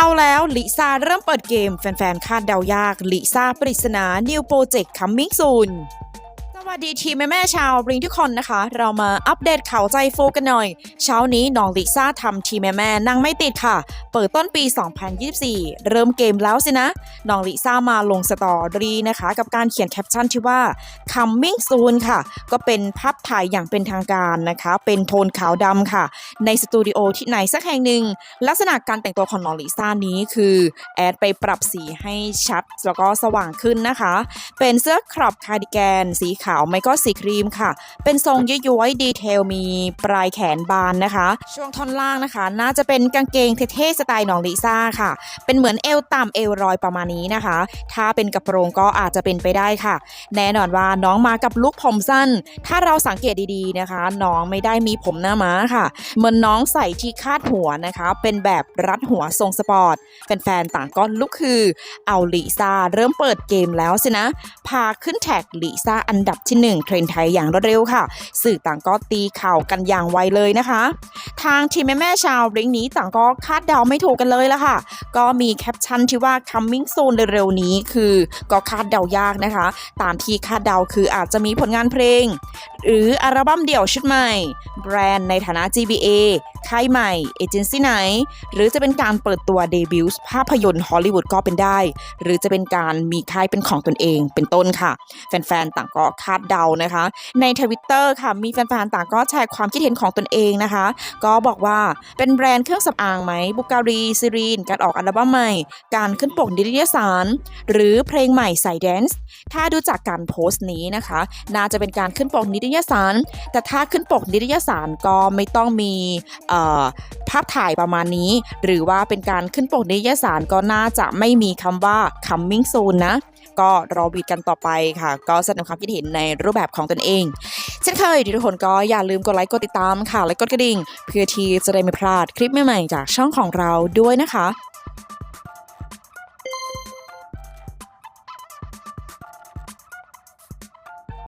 เอาแล้วลิซ่าเริ่มเปิดเกม แฟนๆ คาดเดายากลิซ่าปริศนา New Project Coming Soon วัสดีทีมแม่แม่ชาวบริงทุกคนนะคะ เรามาอัปเดตข่าวใจโฟกันหน่อย เช้านี้น้องลิซ่าทำทีมแม่แม่นั่งไม่ติดค่ะ เปิดต้นปี 2024 เริ่มเกมแล้วสินะน้องลิซ่ามาลงสตอรี่นะคะ กับการเขียนแคปชั่นที่ว่า coming soon ค่ะ ก็เป็นภาพถ่ายอย่างเป็นทางการนะคะ เป็นโทนขาวดำค่ะ ในสตูดิโอที่ไหนสักแห่งหนึ่ง ลักษณะการแต่งตัวของน้องลิซ่านี้คือแอดไปปรับสีให้ชัดแล้วก็สว่างขึ้นนะคะ เป็นเสื้อครอปคาร์ดิแกนสีขาวไม่ก็สีครีมค่ะ เป็นทรงย้อยๆดีเทลมีปลายแขนบานนะคะ ช่วงท่อนล่างนะคะ น่าจะเป็นกางเกงเท่ๆสไตล์น้องลิซ่าค่ะ เป็นเหมือนเอวต่ำเอวรอยประมาณนี้นะคะ ถ้าเป็นกระโปรงก็อาจจะเป็นไปได้ค่ะ แน่นอนว่าน้องมากับลุคผมสั้น ถ้าเราสังเกตดีๆนะคะ น้องไม่ได้มีผมหน้าม้าค่ะ เหมือนน้องใส่ที่คาดหัวนะคะ เป็นแบบรัดหัวทรงสปอร์ตแฟนๆต่างก็ลุกคือ เอาลิซ่าเริ่มเปิดเกมแล้วสินะ พาขึ้นแท็กลิซ่าอันดับที่ 1 เทรนไทยอย่างรวดเร็วค่ะ สื่อต่างก็ตีข่าวกันอย่างไวเลยนะคะ ทางทีมแม่ๆชาวริงนี้ต่างก็คาดเดาไม่ถูกกันเลยละค่ะ ก็มีแคปชั่นที่ว่า coming soon เร็วๆนี้คือก็คาดเดายากนะคะ ตามที่คาดเดาคืออาจจะมีผลงานเพลง หรืออัลบั้มเดี่ยวชุดใหม่ แบรนด์ในฐานะ GBA ค่ายใหม่ เอเจนซี่ไหน หรือจะเป็นการเปิดตัวเดบิวต์ภาพยนตร์ฮอลลีวูดก็เป็นได้ หรือจะเป็นการมีค่ายเป็นของตนเองเป็นต้นค่ะ แฟนๆ ต่างก็คาดเดานะคะ ในทวิตเตอร์ค่ะ มีแฟนๆ ต่างก็แชร์ความคิดเห็นของตนเองนะคะ ก็บอกว่าเป็นแบรนด์เครื่องสำอางไหมบุการีซีรีน การออกอัลบั้มใหม่ การขึ้นปกนิตยสาร หรือเพลงใหม่ใส่แดนซ์ถ้าดูจากการโพสต์นี้นะคะ น่าจะเป็นการขึ้นปกนิตยสาร แต่ถ้าขึ้นปกนิตยสารก็ไม่ต้องมีภาพถ่ายประมาณนี้ หรือว่าเป็นการขึ้นปกนิยสารก็น่าจะไม่มีคำว่า coming soon นะ ก็รอวีดกันต่อไปค่ะ ก็แสดงความคิดเห็นในรูปแบบของตนเอง เช่นเคยทุกคนก็อย่าลืมกดไลค์กดติดตามค่ะ และกดกระดิ่ง เพื่อที่จะได้ไม่พลาดคลิปใหม่ๆจากช่องของเราด้วยนะคะ